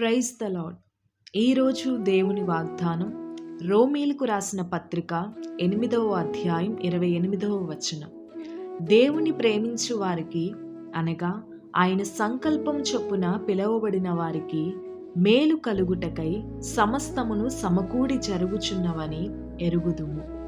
Praise the lord ఈరోజు దేవుని వాగ్దానం రోమీలకు రాసిన పత్రిక ఎనిమిదవ అధ్యాయం ఇరవై ఎనిమిదవ వచనం. దేవుని ప్రేమించు వారికి అనగా ఆయన సంకల్పం చొప్పున పిలువబడిన వారికి మేలు కలుగుటకై సమస్తమును సమకూడి జరుగుచున్నవని ఎరుగుదుము.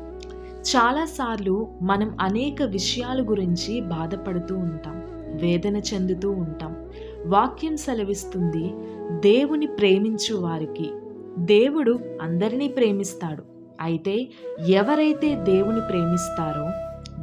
చాలాసార్లు మనం అనేక విషయాల గురించి బాధపడుతూ ఉంటాం వేదన చెందుతూ ఉంటాం. వాక్యం సెలవిస్తుంది దేవుని ప్రేమించు వారికి. దేవుడు అందరినీ ప్రేమిస్తాడు. అయితే ఎవరైతే దేవుని ప్రేమిస్తారో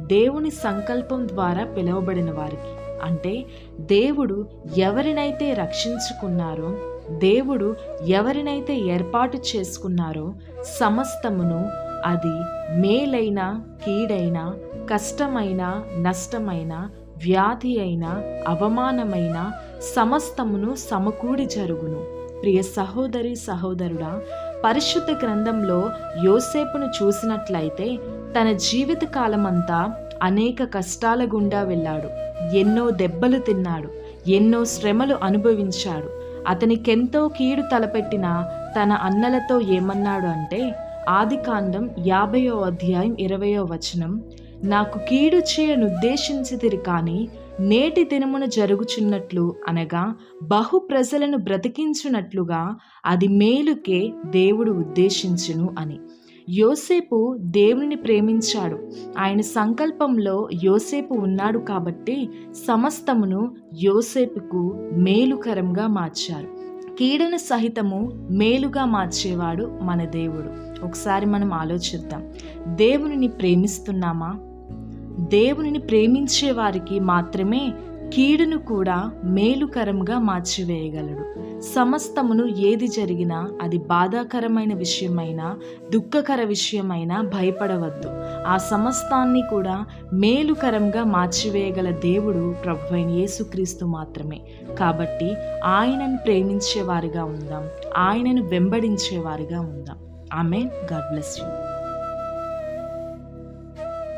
దేవుని సంకల్పం ద్వారా పిలువబడిన వారికి. అంటే దేవుడు ఎవరినైతే రక్షించుకున్నారో దేవుడు ఎవరినైతే ఏర్పాటు చేసుకున్నారో సమస్తమును అది మేలైన కీడైన కష్టమైన నష్టమైన వ్యాధి అయిన అవమానమైన సమస్తమును సమకూడి జరుగును. ప్రియ సహోదరి సహోదరుడా పరిశుద్ధ గ్రంథంలో యోసేపును చూసినట్లయితే తన జీవిత కాలమంతా అనేక కష్టాల గుండా వెళ్ళాడు. ఎన్నో దెబ్బలు తిన్నాడు. ఎన్నో శ్రమలు అనుభవించాడు. అతనికెంతో కీడు తలపెట్టిన తన అన్నలతో ఏమన్నాడు అంటే ఆదికాండం యాభయో అధ్యాయం ఇరవయో వచనం నాకు కీడు చేయనుద్దేశించితిరి కానీ నేటి దినమున జరుగుచున్నట్లు అనగా బహు ప్రజలను బ్రతికించున్నట్లుగా అది మేలుకే దేవుడు ఉద్దేశించును అని. యోసేపు దేవుని ప్రేమించాడు. ఆయన సంకల్పంలో యోసేపు ఉన్నాడు కాబట్టి సమస్తమును యోసేపుకు మేలుకరంగా మార్చారు. కీడను సహితము మేలుగా మార్చేవాడు మన దేవుడు. ఒకసారి మనం ఆలోచిద్దాం. దేవుని ప్రేమిస్తున్నామా? దేవునిని ప్రేమించే వారికి మాత్రమే కీడును కూడా మేలుకరంగా మార్చివేయగలడు. సమస్తమును ఏది జరిగినా అది బాధాకరమైన విషయమైనా దుఃఖకర విషయమైనా భయపడవద్దు. ఆ సమస్తాన్ని కూడా మేలుకరంగా మార్చివేయగల దేవుడు ప్రభు అయిన యేసుక్రీస్తు మాత్రమే. కాబట్టి ఆయనను ప్రేమించేవారిగా ఉందాం. ఆయనను వెంబడించేవారిగా ఉందాం. ఆమె గాడ్ బ్లెస్ యూ.